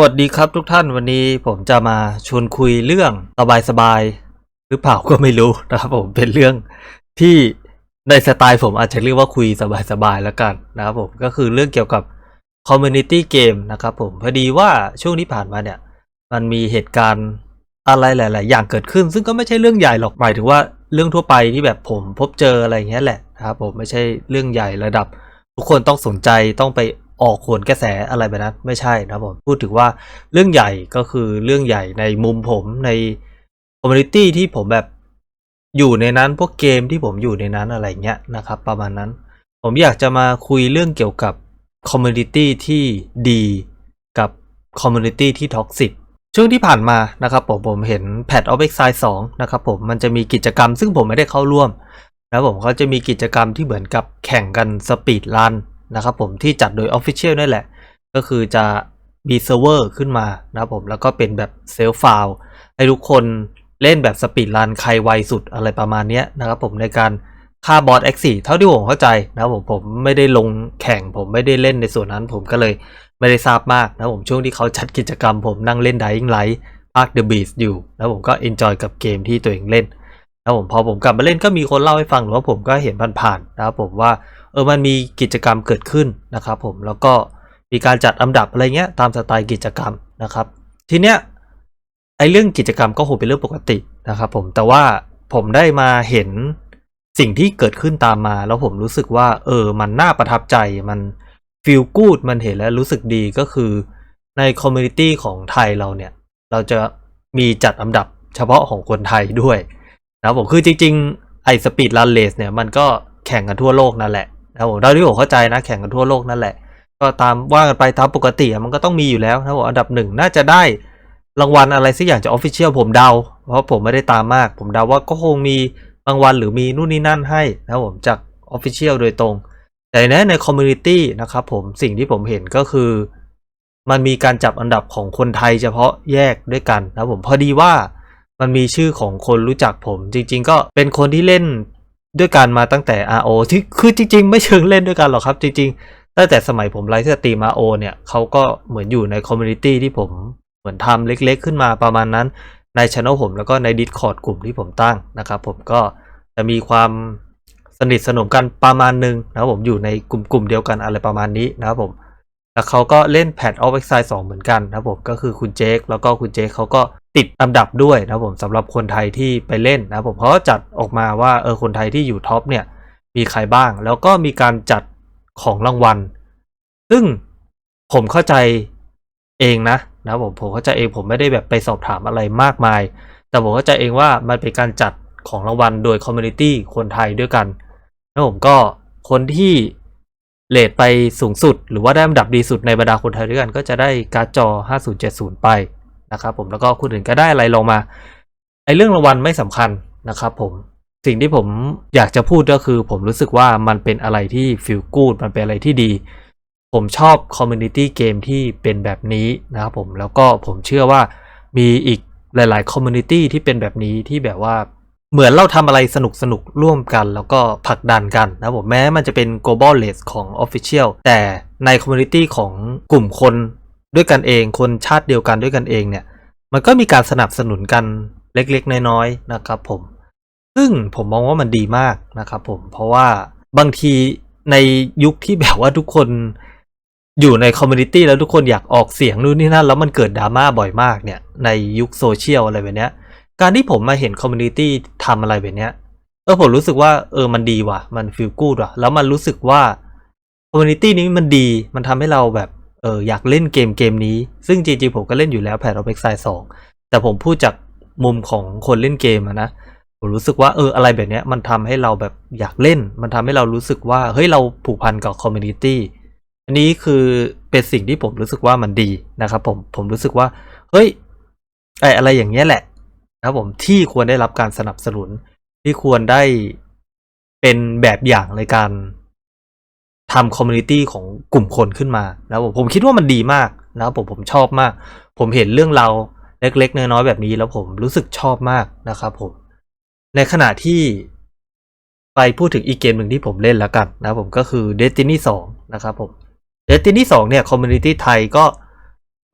วัสดีครับทุกท่านวันนี้ผมจะมาชวนคุยเรื่องสบายๆหรือเปล่าก็ไม่รู้นะครับผมเป็นเรื่องที่ในสไตล์ผมอาจจะเรียกว่าคุยสบายๆแล้วกันนะครับผมก็คือเรื่องเกี่ยวกับคอมมูนิตี้เกมนะครับผมพอดีว่าช่วงที่ผ่านมาเนี่ย มันมีเหตุการณ์อะไรหลาย ๆ อย่างเกิดขึ้น ซึ่งก็ไม่ใช่เรื่องใหญ่หรอกหมายถึงว่าเรื่องทั่วไปที่แบบผมพบเจออะไรอย่างเงี้ยแหละนะครับผมไม่ใช่เรื่องใหญ่ระดับ ทุกคนต้องสนใจต้องไป ออกโขนกระแสอะไรแบบนั้นไม่ใช่นะผมพูดถึงว่าเรื่องใหญ่ก็คือเรื่องใหญ่ในมุมผมในคอมมูนิตี้ที่ผมแบบอยู่ในนั้นพวกเกมที่ผมอยู่ในนั้นอะไรเงี้ยนะครับประมาณนั้น ผมอยากจะมาคุยเรื่องเกี่ยวกับคอมมูนิตี้ที่ดีกับคอมมูนิตี้ที่ท็อกซิกช่วงที่ผ่านมานะครับผมผมเห็นแพทออฟเอ็กไซส์สองนะครับผมมันจะมีกิจกรรมซึ่งผมไม่ได้เข้าร่วม แล้วผมเขาจะมีกิจกรรมที่เหมือนกับแข่งกันสปีดรัน นะครับผมที่จัดโดย Official นั่นแหละ ก็คือจะมีเซิร์ฟเวอร์ขึ้นมานะครับผมแล้วก็เป็นแบบเซลฟ์ฟาวให้ทุกคนเล่นแบบสปีดรันใครไวสุดอะไรประมาณนี้นะครับผมในการฆ่าบอส X4 เท่าที่ผมเข้าใจนะครับผมผมไม่ได้ลงแข่งผมไม่ได้เล่นในส่วนนั้น ผมก็เลยไม่ได้ทราบมากนะครับผมช่วงที่เขาจัดกิจกรรม ผมนั่งเล่น Dying Light ภาค The Beast อยู่แล้วผมก็ enjoy กับเกมที่ตัวเองเล่นแล้วผมพอผมกลับมาเล่นก็มีคนเล่าให้ฟังหรือว่าผมก็เห็นผ่านๆนะครับผมว่า ออมันมีกิจกรรมเกิดขึ้นนะครับผมแล้วก็มีการจัดอันดับอะไรเงี้ยตามสไตล์กิจกรรมนะครับ ทีเนี้ยไอเรื่องกิจกรรมก็คงเป็นเรื่องปกตินะครับผมแต่ว่าผมได้มาเห็นสิ่งที่เกิดขึ้นตามมา แล้วผมรู้สึกว่า เออ มันน่าประทับใจมันฟีลกูดมันเห็นแล้วรู้สึกดีก็คือในคอมมูนิตี้ของไทยเราเนี่ย เราจะมีจัดอันดับเฉพาะของคนไทยด้วยนะผมคือจริง ๆ ไอสปีดรันเลสเนี่ยมันก็แข่งกันทั่วโลกนั่นแหละ นะครับผมเท่าที่ผมเข้าใจนะแข่งกันทั่วโลกนั่นแหละ ก็ตามว่ากันไปตามปกติมันก็ต้องมีอยู่แล้วนะครับผมอันดับหนึ่งน่าจะได้รางวัลอะไรสักอย่างจากออฟฟิเชียลผมเดา เพราะผมไม่ได้ตามมาก ผมเดาว่าก็คงมีรางวัลหรือมีนู่นนี่นั่นให้นะครับผมจากออฟฟิเชียลโดยตรง แต่ในในคอมมูนิตี้นะครับผมสิ่งที่ผมเห็นก็คือ มันมีการจับอันดับของคนไทยเฉพาะแยกด้วยกันนะครับผมพอดีว่ามันมีชื่อของคนรู้จักผม จริง ๆ ก็เป็นคนที่เล่น ด้วยการมาตั้งแต่ RO ที่คือจริง ๆ ไม่เชิงเล่นด้วยกันหรอกครับ จริง ๆ ตั้งแต่สมัยผมไลฟ์สตรีม RO เนี่ยเขาก็เหมือนอยู่ในคอมมูนิตี้ที่ผมเหมือนทำเล็ก ๆ ขึ้นมาประมาณนั้นในช anel ผมแล้วก็ใน Discord กลุ่มที่ผมตั้งนะครับ ผมก็จะมีความสนิทสนมกันประมาณนึงนะครับผมอยู่ในกลุ่มกลุ่มเดียวกันอะไรประมาณนี้นะครับผม แล้วเขาก็เล่นแพทออฟเอ็กไซส์สองเหมือนกันนะผมก็คือคุณเจคแล้วก็คุณเจคเขาก็ติดอันดับด้วยนะผมสำหรับคนไทยที่ไปเล่นนะผมเขาจัดออกมาว่าเออคนไทยที่อยู่ท็อปเนี่ยมีใครบ้าง แล้วก็มีการจัดของรางวัล ซึ่งผมเข้าใจเองนะนะผมผมเข้าใจเองผมไม่ได้แบบไปสอบถามอะไรมากมาย แต่ผมเข้าใจเองว่ามันเป็นการจัดของรางวัลโดยคอมมูนิตี้คนไทยด้วยกันแล้วผมก็คนที่ เลทไปสูงสุด หรือว่าได้อันดับดีสุดในบรรดาคนไทยด้วยกัน ก็จะได้การ์ดจอ 5070 ไปนะครับผมแล้วก็คนอื่นก็ได้อะไรลงมาไอ้เรื่องรางวัลไม่สำคัญนะครับผมสิ่งที่ผมอยากจะพูดก็คือ ผมรู้สึกว่ามันเป็นอะไรที่ฟีลกูดมันเป็นอะไรที่ดี ผมชอบคอมมูนิตี้เกมที่เป็นแบบนี้นะครับผมแล้วก็ผมเชื่อว่ามีอีกหลาย ๆ คอมมูนิตี้ที่เป็นแบบนี้ที่แบบว่า เหมือนเราทำอะไรสนุกสนุกร่วมกัน แล้วก็ผลักดันกันนะผมแม้มันจะเป็น global race ของ official แต่ใน community ของกลุ่มคนด้วยกันเอง คนชาติเดียวกันด้วยกันเองเนี่ย มันก็มีการสนับสนุนกันเล็กๆ น้อยๆนะครับผม ซึ่งผมมองว่ามันดีมากนะครับผม เพราะว่าบางทีในยุคที่แบบว่าทุกคนอยู่ในคอมมูนิตี้แล้วทุกคนอยากออกเสียงนู่นนี่นั่นแล้วมันเกิดดราม่าบ่อยมากเนี่ย ในยุคโซเชียลอะไรแบบเนี้ย การที่ผมมาเห็นคอมมูนิตี้ทำอะไรแบบเนี้ยเออผมรู้สึกว่าเออมันดีว่ะ มันฟีลกูดว่ะ แล้วมันรู้สึกว่าคอมมูนิตี้นี้มันดีมันทำให้เราแบบเอออยากเล่นเกมเกมนี้ ซึ่งจริงๆผมก็เล่นอยู่แล้วแพทออฟเอ็กไซสองแต่ผมพูดจากมุมของคนเล่นเกมอะนะผมรู้สึกว่าเอออะไรแบบเนี้ยมันทำให้เราแบบอยากเล่น มันทำให้เรารู้สึกว่าเฮ้ยเราผูกพันกับคอมมูนิตี้อันนี้คือเป็นสิ่งที่ผมรู้สึกว่ามันดีนะครับผมผมรู้สึกว่าเฮ้ยไออะไรอย่างเงี้ยแหละ นะครับผมที่ควรได้รับการสนับสนุน ที่ควรได้เป็นแบบอย่างในการทำคอมมูนิตี้ของกลุ่มคนขึ้นมานะผมผมคิดว่ามันดีมากนะครับผมผมชอบมาก ผมเห็นเรื่องเราเล็กๆน้อยๆแบบนี้แล้วผมรู้สึกชอบมากนะครับผม ในขณะที่ไปพูดถึงอีกเกมหนึ่งที่ผมเล่นแล้วกันนะผมก็คือ Destiny 2 นะครับผม Destiny 2 เนี่ยคอมมูนิตี้ไทยก็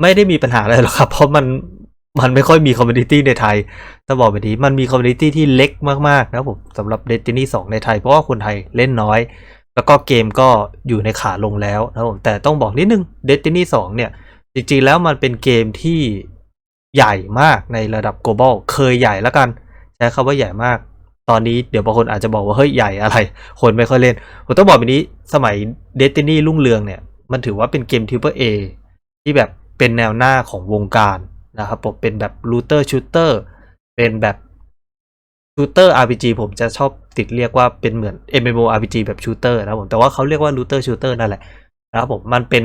ไม่ได้มีปัญหาอะไรหรอกครับ เพราะมัน มันไม่ค่อยมีคอมมูนิตี้ในไทยต้องบอกแบบนี้มันมีคอมมูนิตี้ที่เล็กมากๆนะผมสำหรับ Destiny 2 ในไทย เพราะว่าคนไทยเล่นน้อย แล้วก็เกมก็อยู่ในขาลงแล้วนะผมแต่ต้องบอกนิดนึง Destiny 2 เนี่ย จริงๆแล้วมันเป็นเกมที่ใหญ่มากในระดับ global เคยใหญ่แล้วกัน ใช้คำว่าใหญ่มาก ตอนนี้เดี๋ยวบางคนอาจจะบอกว่าเฮ้ยใหญ่อะไร คนไม่ค่อยเล่น ผมต้องบอกแบบนี้ สมัย Destiny รุ่งเรืองเนี่ย มันถือว่าเป็นเกม Triple A ที่แบบเป็นแนวหน้าของวงการ นะครับผมเป็นแบบ looter shooter เป็นแบบ shooter RPG ผมจะชอบติดเรียกว่าเป็นเหมือน MMO RPG แบบ shooter นะผมแต่ว่าเขาเรียกว่า looter shooter นั่นแหละนะครับผมมันเป็น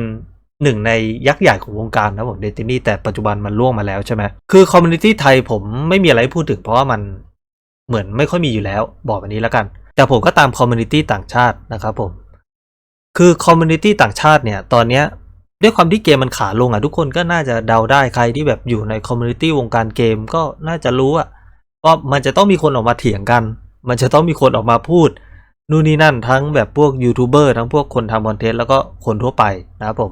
หนึ่งในยักษ์ใหญ่ของวงการนะผม Destiny แต่ปัจจุบันมันล่วงมาแล้วใช่ไหมคือคอมมูนิตี้ไทยผมไม่มีอะไรพูดถึงเพราะว่ามันเหมือนไม่ค่อยมีอยู่แล้วบอกแบบนี้แล้วกัน แต่ผมก็ตามคอมมูนิตี้ต่างชาตินะครับผมคือคอมมูนิตี้ต่างชาติเนี่ยตอนเนี้ย ด้วยความที่เกมมันขาลงอะทุกคนก็น่าจะเดาได้ใครที่แบบอยู่ในคอมมูนิตี้วงการเกมก็น่าจะรู้อะว่ามันจะต้องมีคนออกมาเถียงกัน มันจะต้องมีคนออกมาพูด นู่นนี่นั่นทั้งแบบพวกยูทูบเบอร์ทั้งพวกคนทำคอนเทนต์แล้วก็คนทั่วไปนะครับผม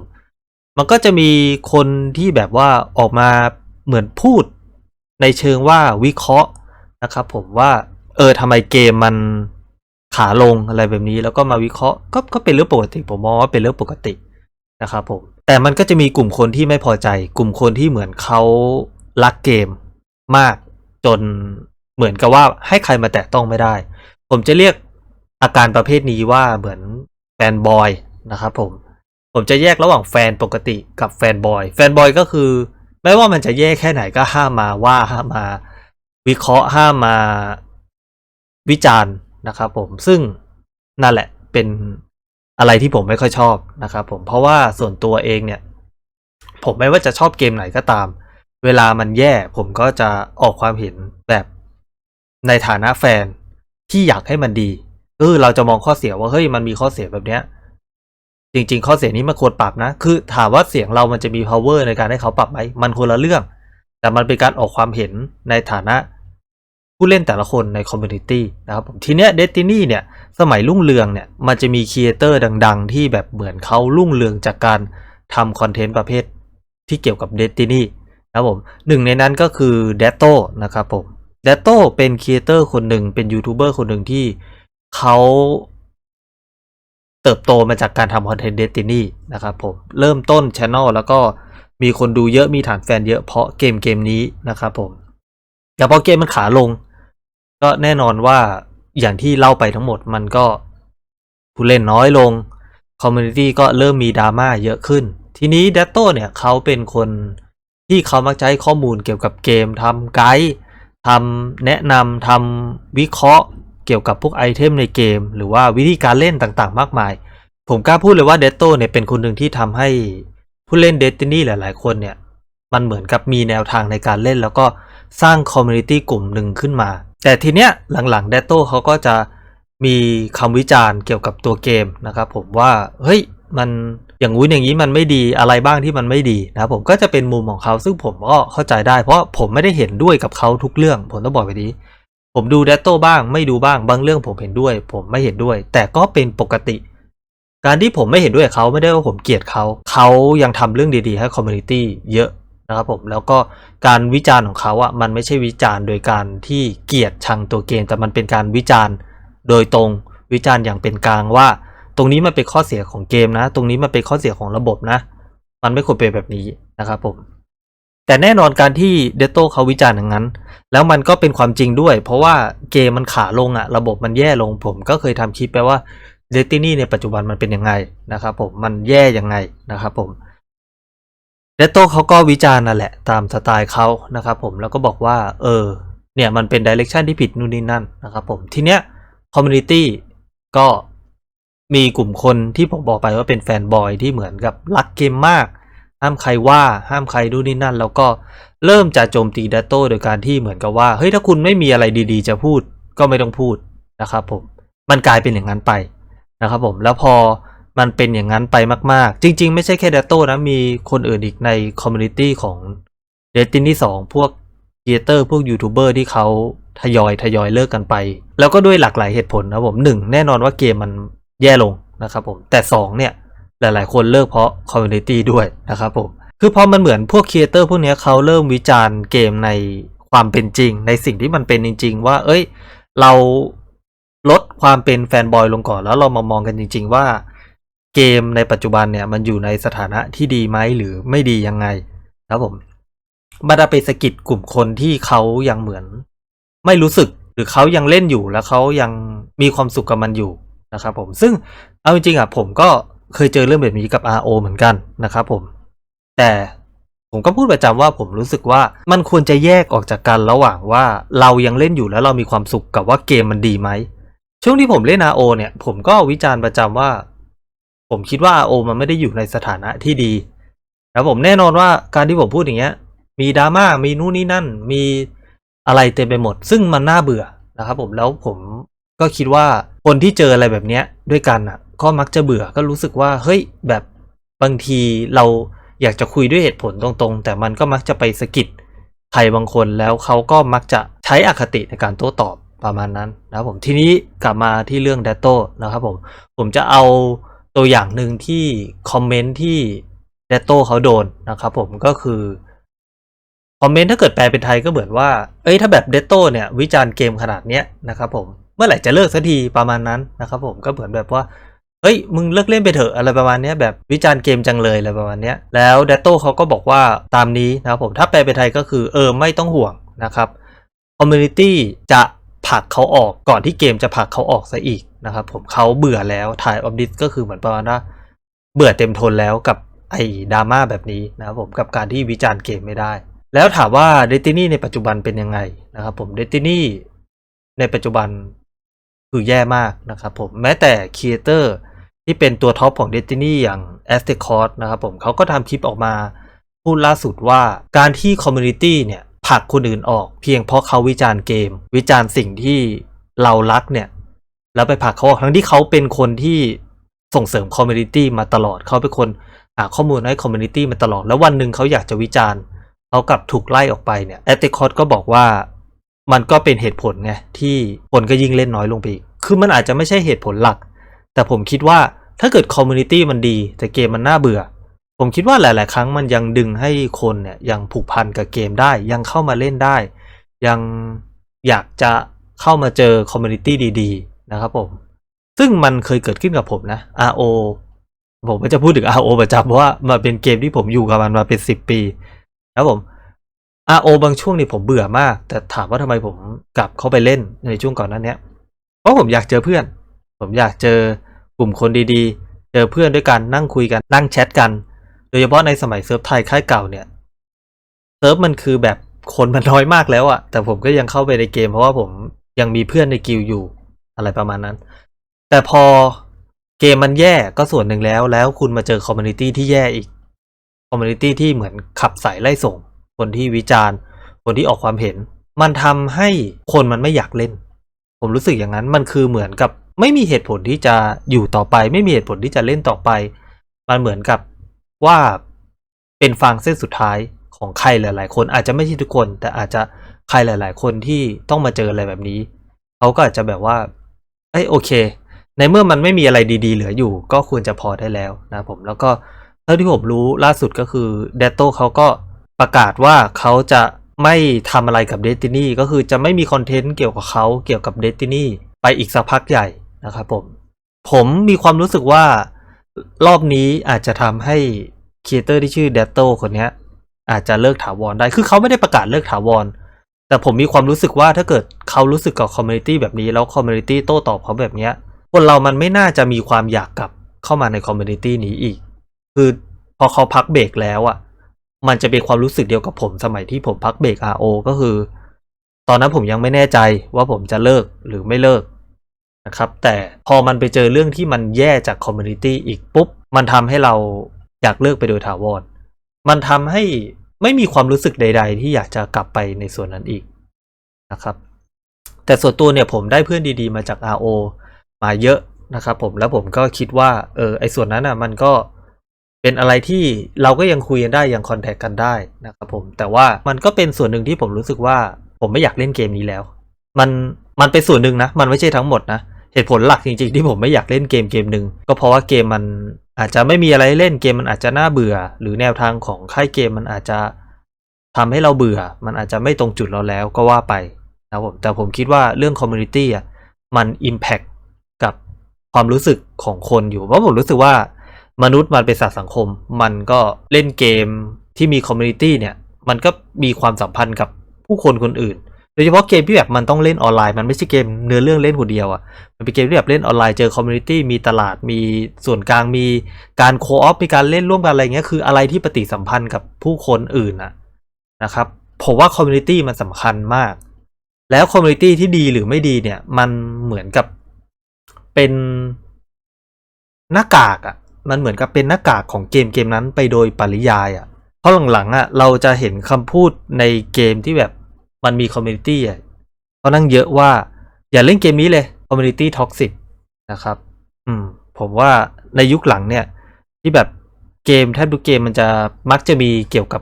มันก็จะมีคนที่แบบว่าออกมาเหมือนพูด ในเชิงว่าวิเคราะห์นะครับผมว่า เออทำไมเกมมันขาลงอะไรแบบนี้ แล้วก็มาวิเคราะห์ก็ก็เป็นเรื่องปกติผมมองว่าเป็นเรื่องปกตินะครับผม แต่มันก็จะมีกลุ่มคนที่ไม่พอใจ กลุ่มคนที่เหมือนเขารักเกมมากจนเหมือนกับว่าให้ใครมาแตะต้องไม่ได้ ผมจะเรียกอาการประเภทนี้ว่าเหมือนแฟนบอยนะครับผม ผมจะแยกระหว่างแฟนปกติกับแฟนบอย แฟนบอยก็คือ ไม่ว่ามันจะแย่แค่ไหนก็ห้ามมาว่าห้ามมา วิเคราะห์ห้ามมาวิจารณ์นะครับผม ซึ่งนั่นแหละเป็น อะไรที่ผมไม่ค่อยชอบนะครับผมเพราะว่าส่วนตัวเองเนี่ย ผมไม่ว่าจะชอบเกมไหนก็ตาม เวลามันแย่ผมก็จะออกความเห็นแบบในฐานะแฟนที่อยากให้มันดีเออเราจะมองข้อเสียว่าเฮ้ยมันมีข้อเสียแบบเนี้ย จริง ๆ ข้อเสียนี้มันควรปรับนะ คือถามว่าเสียงเรามันจะมี power ในการให้เขาปรับไหมมันคนละเรื่อง แต่มันเป็นการออกความเห็นในฐานะผู้เล่นแต่ละคนในคอมมูนิตี้นะครับผมทีเนี้ย Destiny เนี่ย สมัยรุ่งเรืองเนี่ยมันจะมีครีเอเตอร์ดัง ๆ ที่แบบเหมือนเขารุ่งเรืองจากการทำคอนเทนต์ประเภทที่เกี่ยวกับ Destiny นะครับผมหนึ่งในนั้นก็คือ d e t o นะครับผม d e t o เป็นครีเอเตอร์คนหนึ่งเป็นยูทูบเบอร์คนหนึ่งที่เขาเติบโตมาจากการทำคอนเทนต์เดตินี่นะครับผมเริ่มต้นช anel แล้วก็มีคนดูเยอะมีฐานแฟนเยอะเพราะเกมเกมนี้นะครับผมแต่พอเกมมันขาลง ก็แน่นอนว่า อย่างที่เล่าไปทั้งหมดมันก็ผู้เล่นน้อยลงคอมมูนิตี้ก็เริ่มมีดราม่าเยอะขึ้น ทีนี้เดตโตเนี่ยเขาเป็นคนที่เขามักจะให้ข้อมูลเกี่ยวกับเกมทำไกด์ทำแนะนำทำวิเคราะห์เกี่ยวกับพวกไอเทมในเกม หรือว่าวิธีการเล่นต่างๆ มากมาย ผมกล้าพูดเลยว่าเดตโตเนี่ยเป็นคนหนึ่งที่ทำให้ผู้เล่นเด t ตินี่หลายๆ คนเนี่ย มันเหมือนกับมีแนวทางในการเล่น แล้วก็สร้างคอมมูนิตี้กลุ่มหนึ่งขึ้นมา แต่ทีเนี้ยหลังๆเดตโต้เขาก็จะมีคำวิจารณ์เกี่ยวกับตัวเกมนะครับผมว่าเฮ้ยมันอย่างงู้นอย่างนี้มันไม่ดีอะไรบ้างที่มันไม่ดีนะครับผมก็จะเป็นมุมของเขาซึ่งผมก็เข้าใจได้เพราะผมไม่ได้เห็นด้วยกับเขาทุกเรื่องผมต้องบอกไปนี้ ผมดูเดตโต้บ้างไม่ดูบ้างบางเรื่องผมเห็นด้วย ผมไม่เห็นด้วย แต่ก็เป็นปกติ การที่ผมไม่เห็นด้วยเขาไม่ได้ว่าผมเกลียดเขาเขายังทำเรื่องดีๆให้คอมมูนิตี้เยอะ นะครับผมแล้วก็การวิจารณ์ของเขาอะมันไม่ใช่วิจารณ์โดยการที่เกลียดชังตัวเกม แต่มันเป็นการวิจารณ์โดยตรงวิจารณ์อย่างเป็นกลางว่า ตรงนี้มันเป็นข้อเสียของเกมนะ ตรงนี้มันเป็นข้อเสียของระบบนะ มันไม่ควรเป็นแบบนี้นะครับผมแต่แน่นอนการที่เดโตเขาวิจารณ์อย่างนั้น แล้วมันก็เป็นความจริงด้วย เพราะว่าเกมมันขาลงอะระบบมันแย่ลงผมก็เคยทำคลิปไปว่าเดตินี่ในปัจจุบันมันเป็นยังไงนะครับผมมันแย่ยังไงนะครับผม เดโต้เขาก็วิจารณ์นั่นแหละตามสไตล์เขานะครับผมแล้วก็บอกว่าเออเนี่ยมันเป็นดิเรกชันที่ผิดนู่นนี่นั่นนะครับผมทีเนี้ยคอมมูนิตี้ก็มีกลุ่มคนที่ผมบอกไปว่าเป็นแฟนบอยที่เหมือนกับรักเกมมาก ห้ามใครว่าห้ามใครดูนนี่นั่น แล้วก็เริ่มจะโจมตีดัตโต้โดยการที่เหมือนกับว่าเฮ้ยถ้าคุณไม่มีอะไรดีๆ จะพูดก็ไม่ต้องพูดนะครับผมมันกลายเป็นอย่างนั้นไปนะครับผมแล้วพอ มันเป็นอย่างนั้นไปมากๆ จริง ๆ ไม่ใช่แค่ดัตโต้นะ มีคนอื่นอีกในคอมมูนิตี้ของเดตินี่สองพวกครีเอเตอร์พวกยูทูบเบอร์ที่เขาทยอยทยอยเลิกกันไป แล้วก็ด้วยหลากหลายเหตุผลนะผมหนึ่งแน่นอนว่าเกมมันแย่ลงนะครับผม แต่สองเนี่ย หลายๆ คนเลิกเพราะคอมมูนิตี้ด้วยนะครับผม คือพอมันเหมือนพวกครีเอเตอร์พวกนี้เขาเริ่มวิจารณ์เกมในความเป็นจริง ในสิ่งที่มันเป็นจริง ๆ ว่า เอ้ย เราลดความเป็นแฟนบอยลงก่อนแล้วเรามามองกันจริง ๆ ว่า เกมในปัจจุบันเนี่ยมันอยู่ในสถานะที่ดีไหมหรือไม่ดียังไงนะครับผมมันจะไปสกิดกลุ่มคนที่เขายังเหมือน ไม่รู้สึกหรือเขายังเล่นอยู่แล้วเขายังมีความสุขกับมันอยู่นะครับผมซึ่งเอาจริงๆอะผมก็เคยเจอเรื่องแบบนี้กับ RO เหมือนกันนะครับผมแต่ผมก็พูดประจำว่าผมรู้สึกว่ามันควรจะแยกออกจากกันระหว่างว่าเรายังเล่นอยู่แล้วเรามีความสุขกับว่าเกมมันดีไหมช่วงที่ผมเล่น RO เนี่ยผมก็วิจารณ์ประจำว่า ผมคิดว่า RO มันไม่ได้อยู่ในสถานะที่ดีแล้วผมแน่นอนว่าการที่ผมพูดอย่างเงี้ย มีดราม่ามีนู่นนี่นั่น มีอะไรเต็มไปหมด ซึ่งมันน่าเบื่อนะครับผมแล้วผมก็คิดว่าคนที่เจออะไรแบบเนี้ยด้วยกันอะ ก็มักจะเบื่อก็รู้สึกว่าเฮ้ยแบบบางทีเราอยากจะคุยด้วยเหตุผลตรงๆ แต่มันก็มักจะไปสะกิดใครบางคนแล้วเขาก็มักจะใช้อคติในการโต้ตอบประมาณนั้นนะครับผมทีนี้กลับมาที่เรื่อง d ดตโต้นะครับผมผมจะเอา ตัวอย่างหนึ่งที่คอมเมนต์ที่ d ดโต้เขาโดนนะครับผมก็คือคอมเมนต์ถ้าเกิดแปลเป็นไทยก็เหมือนว่า เอ้ยถ้าแบบเดตโต้เนี่ยวิจารณ์เกมขนาดเนี้ยนะครับผมเมื่อไหร่จะเลิกสักทีประมาณนั้นนะครับผมก็เหมือนแบบว่าเฮ้ยมึงเลิกเล่นไปเถอะอะไรประมาณนี้แบบวิจารณ์เกมจังเลยอะไรประมาณนี้แล้วเดตโต้เขาก็บอกว่าตามนี้นะครับผมถ้าแปลเป็นไทยก็คือเออไม่ต้องห่วงนะครับคอมมูนิตี้จะผลักเขาออกก่อนที่เกมจะผลักเขาออกซะอีก นะครับผมเขาเบื่อแล้วถ่ายออฟดิสก็คือเหมือนประมาณว่าเบื่อเต็มทนแล้วกับไอ้ดราม่าแบบนี้นะครับผมกับการที่วิจารณ์เกมไม่ได้ แล้วถามว่า d e s t i n y ในปัจจุบันเป็นยังไงนะครับผม d e s t i n y ในปัจจุบันคือแย่มากนะครับผมแม้แต่ครีเอเตอร์ที่เป็นตัวท็อปของ Destiny อย่าง a z t e c o r นะครับผมเขาก็ทำคลิปออกมา พูดล่าสุดว่าการที่คอมมูนิตี้เนี่ยผลักคนอื่นออก เพียงเพราะเขาวิจารณ์เกม วิจารณ์สิ่งที่เรารักเนี่ย แล้วไปผลักเขาออกทั้งที่เขาเป็นคนที่ส่งเสริมคอมมูนิตี้มาตลอดเขาเป็นคนหาข้อมูลให้คอมมูนิตี้มาตลอด แล้ววันหนึ่งเขาอยากจะวิจารณ์เขากลับถูกไล่ออกไปเนี่ยแอตติคอสก็บอกว่ามันก็เป็นเหตุผลไงที่คนก็ยิ่งเล่นน้อยลงไปอีกคือมันอาจจะไม่ใช่เหตุผลหลัก แต่ผมคิดว่าถ้าเกิดคอมมูนิตี้มันดี แต่เกมมันน่าเบื่อ ผมคิดว่าหลาย ๆ ครั้งมันยังดึงให้คนเนี่ยยังผูกพันกับเกมได้ ยังเข้ามาเล่นได้ ยังอยากจะเข้ามาเจอคอมมูนิตี้ดี ๆ นะครับผม ซึ่งมันเคยเกิดขึ้นกับผมนะ RO ผมก็จะพูดถึง RO ประจำเพราะว่ามันเป็นเกมที่ผมอยู่กับมันมาเป็นสิบปีครับผม RO บางช่วงนี่ผมเบื่อมาก แต่ถามว่าทำไมผมกลับเข้าไปเล่นในช่วงก่อนนั้นเนี้ยเพราะผมอยากเจอเพื่อน ผมอยากเจอกลุ่มคนดีๆ เจอเพื่อนด้วยกันนั่งคุยกันนั่งแชทกัน โดยเฉพาะในสมัยเซิร์ฟไทยค่ายเก่าเนี่ยเซิร์ฟมันคือแบบคนมันน้อยมากแล้วอะแต่ผมก็ยังเข้าไปในเกมเพราะว่าผมยังมีเพื่อนในกิลอยู่ อะไรประมาณนั้น แต่พอเกมมันแย่ก็ส่วนหนึ่งแล้ว แล้วคุณมาเจอคอมมูนิตี้ที่แย่อีกคอมมูนิตี้ที่เหมือนขับสายไล่ส่ง คนที่วิจารณ์ คนที่ออกความเห็น มันทำให้คนมันไม่อยากเล่น ผมรู้สึกอย่างนั้นมันคือเหมือนกับไม่มีเหตุผลที่จะอยู่ต่อไป ไม่มีเหตุผลที่จะเล่นต่อไป มันเหมือนกับว่าเป็นฟางเส้นสุดท้ายของใครหลาย ๆ คนอาจจะไม่ใช่ทุกคน แต่อาจจะใครหลาย ๆ คนที่ต้องมาเจออะไรแบบนี้ เขาก็อาจจะแบบว่า เอ้ยโอเค ในเมื่อมันไม่มีอะไรดีๆ เหลืออยู่ ก็ควรจะพอได้แล้วนะผมแล้วก็เท่าที่ผมรู้ล่าสุดก็คือเดตโตเขาก็ประกาศว่าเขาจะไม่ทำอะไรกับเดตินี่ก็คือจะไม่มีคอนเทนต์เกี่ยวกับเขาเกี่ยวกับเดตินี่ไปอีกสักพักใหญ่นะครับผม ผมมีความรู้สึกว่ารอบนี้อาจจะทำให้ครีเอเตอร์ที่ชื่อเดตโตคนนี้อาจจะเลิกถาวรได้ คือเขาไม่ได้ประกาศเลิกถาวร แต่ผมมีความรู้สึกว่าถ้าเกิดเขารู้สึกกับคอมมูนิตี้แบบนี้แล้วคอมมูนิตี้โต้ตอบเขาแบบเนี้ยคนเรามันไม่น่าจะมีความอยากกลับเข้ามาในคอมมูนิตี้นี้อีก คือพอเขาพักเบรกแล้วอะ่ะ มันจะเป็นความรู้สึกเดียวกับผมสมัยที่ผมพักเบรก RO ก็คือ ตอนนั้นผมยังไม่แน่ใจว่าผมจะเลิกหรือไม่เลิกนะครับ แต่พอมันไปเจอเรื่องที่มันแย่จากคอมมูนิตี้อีกปุ๊บ มันทำให้เราอยากเลิกไปโดยถาวร มันทำให้ ไม่มีความรู้สึกใด ๆ ที่อยากจะกลับไปในส่วนนั้นอีกนะครับ แต่ส่วนตัวเนี่ยผมได้เพื่อนดีๆ มาจาก RO มาเยอะนะครับผมแล้วผมก็คิดว่าเออไอส่วนนั้นอะมันก็เป็นอะไรที่เราก็ยังคุยกันได้ยังคอนแทคกันได้นะครับผมแต่ว่ามันก็เป็นส่วนหนึ่งที่ผมรู้สึกว่า ผมไม่อยากเล่นเกมนี้แล้ว มันมันเป็นส่วนหนึ่งนะ มันไม่ใช่ทั้งหมดนะ เหตุผลหลักจริงๆ ที่ผมไม่อยากเล่นเกมเกมหนึ่งก็เพราะว่าเกมมันอาจจะไม่มีอะไรให้เล่นเกมมันอาจจะน่าเบื่อ หรือแนวทางของค่ายเกมมันอาจจะทำให้เราเบื่อ มันอาจจะไม่ตรงจุดเราแล้วก็ว่าไปนะครับผมแต่ผมคิดว่าเรื่องคอมมูนิตี้อะมัน Impact กับความรู้สึกของคนอยู่ เพราะผมรู้สึกว่ามนุษย์มันเป็นสัตว์สังคม มันก็เล่นเกมที่มีคอมมูนิตี้เนี่ย มันก็มีความสัมพันธ์กับผู้คนคนอื่น โดยเฉพาะเกมที่แบบมันต้องเล่นออนไลน์มันไม่ใช่เกมเนื้อเรื่องเล่นคนเดียวอะ่ะมันเป็นเกมที่แบบเล่นออนไลน์เจอคอมมูนิตี้มีตลาดมีส่วนกลางมีการโคออฟมีการเล่นร่วมกันอะไรเงี้ยคืออะไรที่ปฏิสัมพันธ์กับผู้คนอื่นอะนะครับผมว่าคอมมูนิตี้มันสำคัญมาก แล้วคอมมูนิตี้ที่ดีหรือไม่ดีเนี่ย มันเหมือนกับเป็นหน้ากากอะ่ะ มันเหมือนกับเป็นหน้ากากของเกมเกมนั้นไปโดยปริยายอะ่ะเพราะหลังๆอะเราจะเห็นคำพูดในเกมที่แบบ มันมีคอมมูนิตี้เขานั่งเยอะว่า อย่าเล่นเกมนี้เลยคอมมูนิตี้ท็อกซิกนะครับ อืม ผมว่าในยุคหลังเนี่ย ที่แบบเกมแทบทุกเกมมันจะมักจะมีเกี่ยวกับ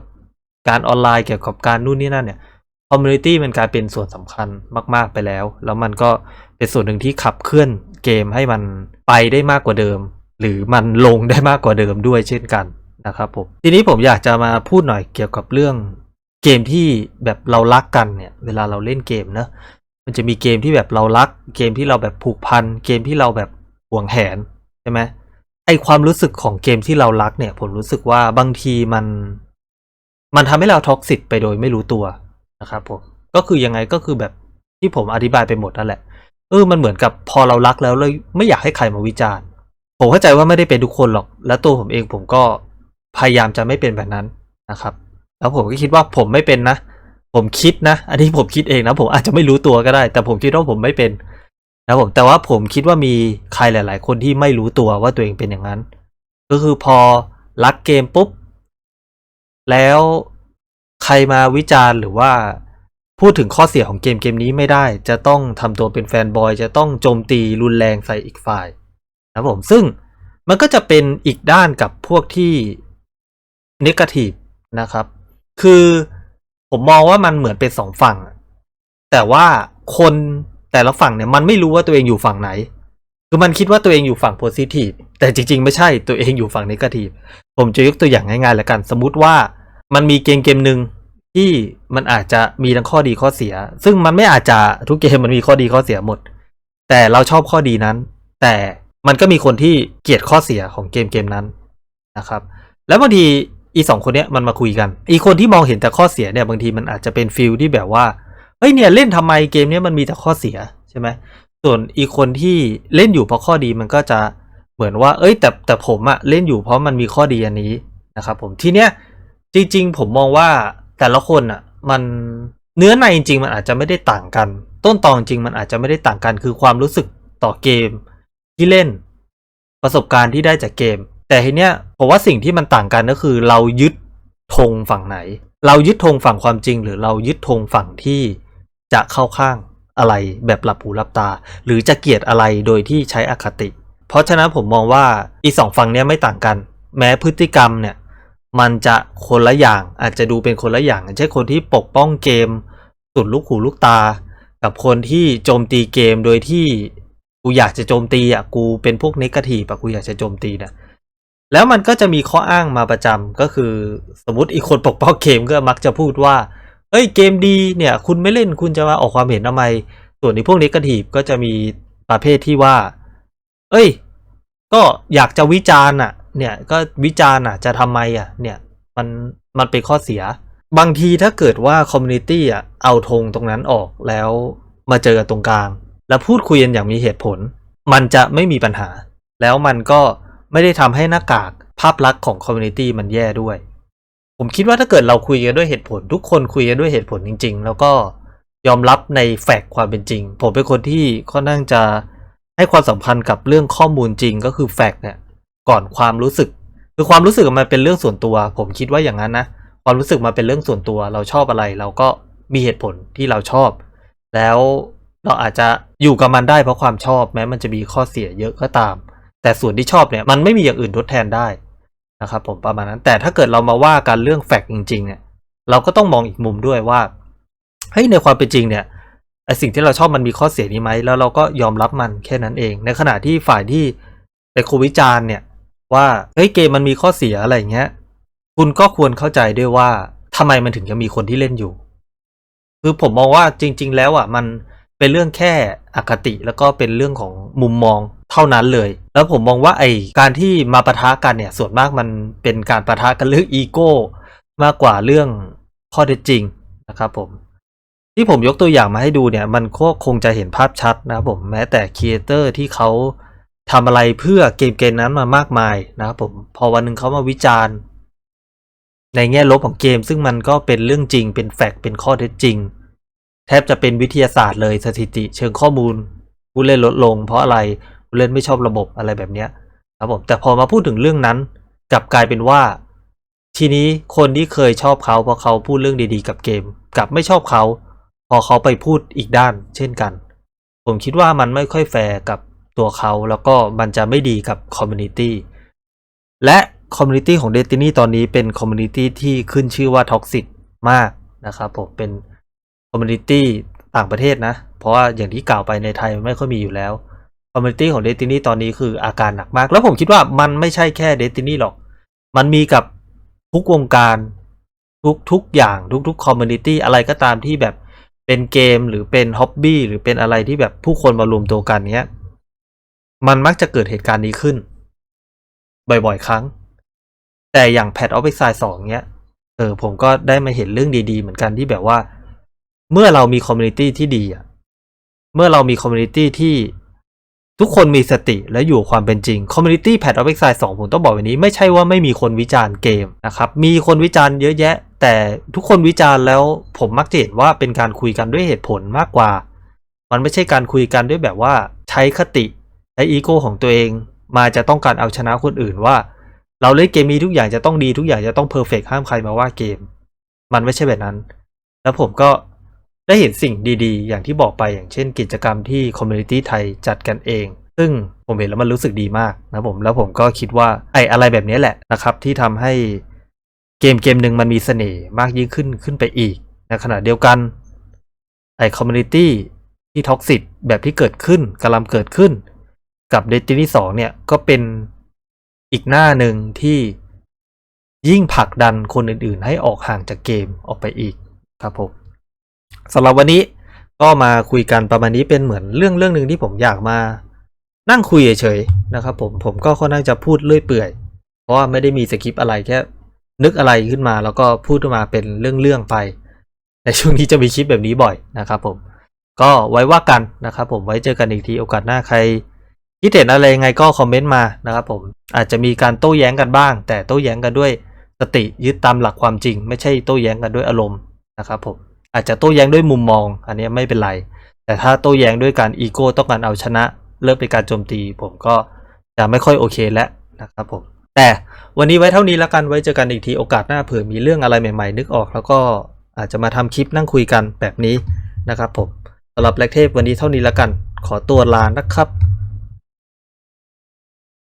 การออนไลน์เกี่ยวกับการนู่นนี่นั่นเนี่ยคอมมูนิตี้มันกลายเป็นส่วนสำคัญมากๆไปแล้ว แล้วมันก็เป็นส่วนหนึ่งที่ขับเคลื่อนเกมให้มันไปได้มากกว่าเดิม หรือมันลงได้มากกว่าเดิมด้วยเช่นกันนะครับผมทีนี้ผมอยากจะมาพูดหน่อยเกี่ยวกับเรื่อง เกมที่แบบเรารักกันเนี่ย เวลาเราเล่นเกมนะมันจะมีเกมที่แบบเรารัก เกมที่เราแบบผูกพัน เกมที่เราแบบห่วงแหนใช่ไหมไอความรู้สึกของเกมที่เรารักเนี่ย ผมรู้สึกว่าบางทีมัน มันทำให้เราท็อกซิตไปโดยไม่รู้ตัวนะครับผมก็คือยังไงก็คือแบบที่ผมอธิบายไปหมดนั่นแหละเออมันเหมือนกับพอเรารักแล้วเลยไม่อยากให้ใครมาวิจารณ์ ผมเข้าใจว่าไม่ได้เป็นทุกคนหรอก และตัวผมเองผมก็พยายามจะไม่เป็นแบบนั้นนะครับ แล้วผมก็คิดว่าผมไม่เป็นนะ ผมคิดนะ อันนี้ผมคิดเองนะ ผมอาจจะไม่รู้ตัวก็ได้ แต่ผมคิดว่าผมไม่เป็นนะผมแต่ว่าผมคิดว่ามีใครหลาย ๆ คนที่ไม่รู้ตัวว่าตัวเองเป็นอย่างนั้น ก็คือพอรักเกมปุ๊บ แล้วใครมาวิจารณ์หรือว่าพูดถึงข้อเสียของเกมเกมนี้ไม่ได้ จะต้องทำตัวเป็นแฟนบอย จะต้องโจมตีรุนแรงใส่อีกฝ่ายนะผมซึ่งมันก็จะเป็นอีกด้านกับพวกที่นิกทีฟนะครับ คือผมมองว่ามันเหมือนเป็นสองฝั่ง แต่ว่าคนแต่ละฝั่งเนี่ยมันไม่รู้ว่าตัวเองอยู่ฝั่งไหน คือมันคิดว่าตัวเองอยู่ฝั่งโพซิทีฟแต่จริง ๆ ไม่ใช่ตัวเองอยู่ฝั่งนิเกทีฟผมจะยกตัวอย่างง่ายๆแล้วกัน สมมุติว่ามันมีเกมเกมหนึ่งที่มันอาจจะมีทั้งข้อดีข้อเสีย ซึ่งมันไม่อาจจะทุกเกมมันมีข้อดีข้อเสียหมด แต่เราชอบข้อดีนั้น แต่มันก็มีคนที่เกลียดข้อเสียของเกมเกมนั้นนะครับ แล้วบางที อีสองคนเนี้ยมันมาคุยกัน อีคนที่มองเห็นแต่ข้อเสียเนี่ยบางทีมันอาจจะเป็นฟิลที่แบบว่าเฮ้ยเนี่ยเล่นทำไมเกมเนี้ยมันมีแต่ข้อเสียใช่ไหมส่วนอีคนที่เล่นอยู่เพราะข้อดีมันก็จะเหมือนว่า เอ้ย แต่แต่ผมอะเล่นอยู่เพราะมันมีข้อดีอันนี้นะครับผมทีเนี้ยจริง ๆ ผมมองว่าแต่ละคนอะมันเนื้อในจริงๆมันอาจจะไม่ได้ต่างกัน ต้นตอนจริงมันอาจจะไม่ได้ต่างกัน คือความรู้สึกต่อเกมที่เล่นประสบการณ์ที่ได้จากเกม แต่ทีเนี้ยผมว่าสิ่งที่มันต่างกันก็คือเรายึดธงฝั่งไหน เรายึดธงฝั่งความจริง หรือเรายึดธงฝั่งที่จะเข้าข้างอะไรแบบหลับหูหลับตา หรือจะเกลียดอะไรโดยที่ใช้อคติ เพราะฉะนั้นผมมองว่าอีสองฝั่งเนี้ยไม่ต่างกัน แม้พฤติกรรมเนี่ยมันจะคนละอย่างอาจจะดูเป็นคนละอย่างเช่นคนที่ปกป้องเกมสุดลูกหูลูกตา กับคนที่โจมตีเกมโดยที่กูอยากจะโจมตีอะกูเป็นพวกเนกาทีฟอะกูอยากจะโจมตีเนี่ย แล้วมันก็จะมีข้ออ้างมาประจำก็คือสมมติอีกคนปกป้องเกมก็มักจะพูดว่า เอ้ยเกมดีเนี่ย คุณไม่เล่นคุณจะมาออกความเห็นทำไม ส่วนในพวกเนกาทีฟก็จะมีประเภทที่ว่า เอ้ย ก็อยากจะวิจารณ์อะ เนี่ยก็วิจารณ์อะจะทำไมอะ เนี่ยมันมันเป็นข้อเสีย บางทีถ้าเกิดว่าคอมมูนิตี้อะเอาธงตรงนั้นออกแล้วมาเจอกันตรงกลาง แล้วพูดคุยกันอย่างมีเหตุผล มันจะไม่มีปัญหา แล้วมันก็ ไม่ได้ทำให้หน้ากากภาพลักษณ์ของคอมมูนิตี้มันแย่ด้วย ผมคิดว่าถ้าเกิดเราคุยกันด้วยเหตุผล ทุกคนคุยกันด้วยเหตุผลจริง ๆ แล้วก็ยอมรับในแฟกต์ความเป็นจริง ผมเป็นคนที่ค่อนข้างจะให้ความสำคัญกับเรื่องข้อมูลจริงก็คือแฟกต์เนี่ยก่อนความรู้สึก คือความรู้สึกมันเป็นเรื่องส่วนตัว ผมคิดว่าอย่างนั้นนะความรู้สึกมาเป็นเรื่องส่วนตัว เราชอบอะไร เราก็มีเหตุผลที่เราชอบ แล้วเราอาจจะอยู่กับมันได้เพราะความชอบ แม้มันจะมีข้อเสียเยอะก็ตาม แต่ส่วนที่ชอบเนี่ยมันไม่มีอย่างอื่นทดแทนได้นะครับผมประมาณนั้น แต่ถ้าเกิดเรามาว่ากันเรื่องแฟกต์จริงๆเนี่ยเราก็ต้องมองอีกมุมด้วยว่าเฮ้ยในความเป็นจริงเนี่ยไอสิ่งที่เราชอบมันมีข้อเสียนี้ไหมแล้วเราก็ยอมรับมันแค่นั้นเอง ในขณะที่ฝ่ายที่ไปคุวิจารณ์เนี่ยว่าเฮ้ยเกมมันมีข้อเสียอะไรอย่างเงี้ย คุณก็ควรเข้าใจด้วยว่าทำไมมันถึงจะมีคนที่เล่นอยู่ คือผมมองว่าจริง ๆ แล้วอะมันเป็นเรื่องแค่อคติแล้วก็เป็นเรื่องของมุมมอง เท่านั้นเลย แล้วผมมองว่าไอการที่มาปะทะกันเนี่ยส่วนมากมันเป็นการปะทะกันเรื่องอีโก้มากกว่าเรื่องข้อเท็จจริงนะครับผมที่ผมยกตัวอย่างมาให้ดูเนี่ยมันก็คงจะเห็นภาพชัดนะครับผมแม้แต่ครีเอเตอร์ที่เขาทำอะไรเพื่อเกมเกมนั้นมามากมายนะครับผมพอวันหนึ่งเขามาวิจารณ์ ในแง่ลบของเกม ซึ่งมันก็เป็นเรื่องจริง เป็นแฟกต์เป็นข้อเท็จจริง แทบจะเป็นวิทยาศาสตร์เลยสถิติ เชิงข้อมูลผู้เล่นลดลง เพราะอะไร ผู้เล่นไม่ชอบระบบอะไรแบบเนี้ยครับผมแต่พอมาพูดถึงเรื่องนั้น กลับกลายเป็นว่า ทีนี้คนที่เคยชอบเขาเพราะเขาพูดเรื่องดีๆ กับเกม กลับไม่ชอบเขา พอเขาไปพูดอีกด้าน เช่นกัน ผมคิดว่ามันไม่ค่อยแฟร์กับตัวเขาแล้วก็มันจะไม่ดีกับคอมมูนิตี้และคอมมูนิตี้ของ Destiny ตอนนี้เป็นคอมมูนิตี้ที่ขึ้นชื่อว่าท็อกซิ c มากนะครับผมเป็นคอมมูนิตี้ต่างประเทศนะ เพราะว่าอย่างที่กล่าวไปในไทยไม่ค่อยมีอยู่แล้ว คอมมูนิตี้ของ Destiny ตอนนี้คืออาการหนักมาก แล้วผมคิดว่ามันไม่ใช่แค่ Destiny หรอก มันมีกับทุกวงการทุกทุกอย่างทุกๆคอมมูนิตี้อะไรก็ตามที่แบบเป็นเกมหรือเป็นฮ็อบบี้หรือเป็นอะไรที่แบบผู้คนมารวมตัวกันเนี้ย มันมักจะเกิดเหตุการณ์นี้ขึ้น บ่อยๆ ครั้ง แต่อย่างแพทออฟ x ไซสองเนี้ยเออผมก็ได้มาเห็นเรื่องดีๆ เหมือนกันที่แบบว่า เมื่อเรามีคอมมูนิตี้ที่ดีอะ เมื่อเรามีคอมมูนิตี้ที่ ทุกคนมีสติและอยู่ความเป็นจริงคอมมูนิตี้แพทออฟ x ไซสองผมต้องบอกแบบนี้ไม่ใช่ว่าไม่มีคนวิจารณ์เกมนะครับ มีคนวิจารณ์เยอะแยะ แต่ทุกคนวิจารณ์แล้วผมมักจะเห็นว่าเป็นการคุยกันด้วยเหตุผลมากกว่า มันไม่ใช่การคุยกันด้วยแบบว่าใช้คติใช้อีโก้ของตัวเอง มาจะต้องการเอาชนะคนอื่นว่า เราเล่นเกมนี้ทุกอย่างจะต้องดีทุกอย่างจะต้องเพอร์เฟกห้ามใครมาว่าเกม มันไม่ใช่แบบนั้น แล้วผมก็ ได้เห็นสิ่งดีๆ อย่างที่บอกไปอย่างเช่น กิจกรรมที่คอมมูนิตี้ไทยจัดกันเอง ซึ่งผมเห็นแล้วมันรู้สึกดีมากนะผมแล้วผมก็คิดว่าไอ้อะไรแบบนี้แหละนะครับที่ทำให้เกมเกมหนึ่งมันมีเสน่ห์มากยิ่งขึ้นขึ้นไปอีกในขณะเดียวกันไอ้คอมมูนิตี้ที่ท็อกซิตแบบที่เกิดขึ้นกำลังเกิดขึ้น กับ Destiny 2เนี่ยก็เป็นอีกหน้าหนึ่งที่ยิ่งผลักดันคนอื่นๆ ให้ออกห่างจากเกมออกไปอีกครับผม สำหรับวันนี้ก็มาคุยกันประมาณนี้เป็นเหมือนเรื่องเรื่องหนึ่งที่ผมอยากมา นั่งคุยเฉยๆนะครับ ผมผมก็ค่อนข้างจะพูดเลื่อยเปื่อย เพราะว่าไม่ได้มีสคริปต์อะไรแค่นึกอะไรขึ้นมา แล้วก็พูดมาเป็นเรื่องๆไปในช่วงนี้จะมีคลิปแบบนี้บ่อยนะครับ ผม ก็ไว้ว่ากันนะครับผมไว้เจอกันอีกทีโอกาสหน้าใครคิดเห็นอะไรยังไงก็คอมเมนต์มานะครับผมอาจจะมีการโต้แย้งกันบ้าง แต่โต้แย้งกันด้วยสติยึดตามหลักความจริง ไม่ใช่โต้แย้งกันด้วยอารมณ์นะครับผม อาจจะโต้แย้งด้วยมุมมอง อันนี้ไม่เป็นไร แต่ถ้าโต้แย้งด้วยการอีโก้ต้องการเอาชนะเริ่มเป็นการโจมตี ผมก็จะไม่ค่อยโอเคแล้วนะครับผมแต่วันนี้ไว้เท่านี้แล้วกันไว้เจอกันอีกทีโอกาสหน้าเผื่อมีเรื่องอะไรใหม่ๆ นึกออก แล้วก็อาจจะมาทำคลิปนั่งคุยกันแบบนี้นะครับผมสำหรับแลกเทพวันนี้เท่านี้แล้วกัน ขอตัวลานะครับ